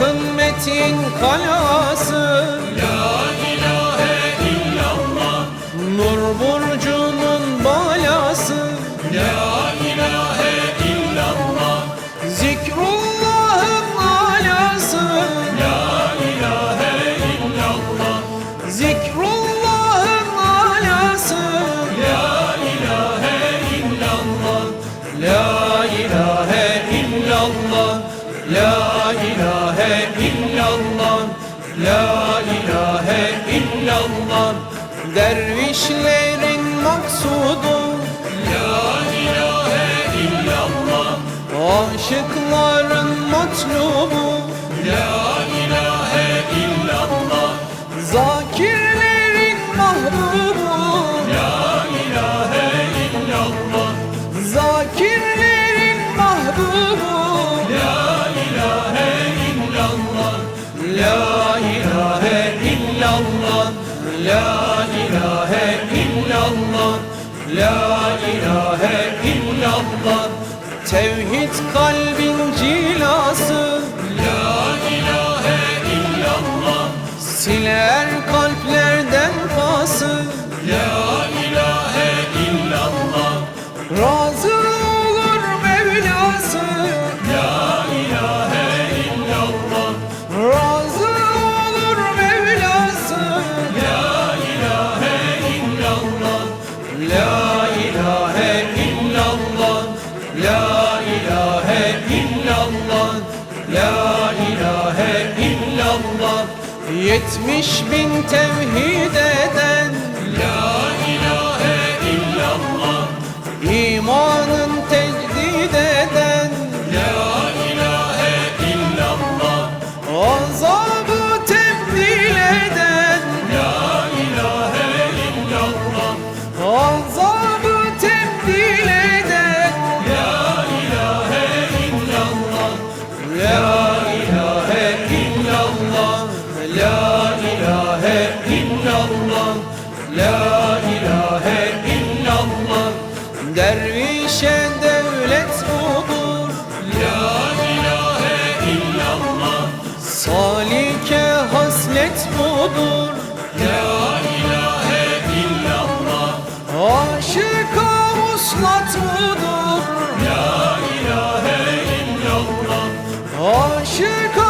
Hakkın metin kalası. La La ilahe illallah La ilahe illallah. Dervişlerin maksudu La ilahe illallah. Aşıkların matlubu La ilahe illallah. La ilahe illallah. La ilahe illallah. Tevhid kalbin cilası. La ilahe illallah. Siler kalplerden illallah. Yetmiş bin tevhid eden La ilahe illallah. Dervişe devlet budur La ilahe illallah. Salike haslet budur La ilahe illallah. Aşıka uslat budur La ilahe illallah. Aşıka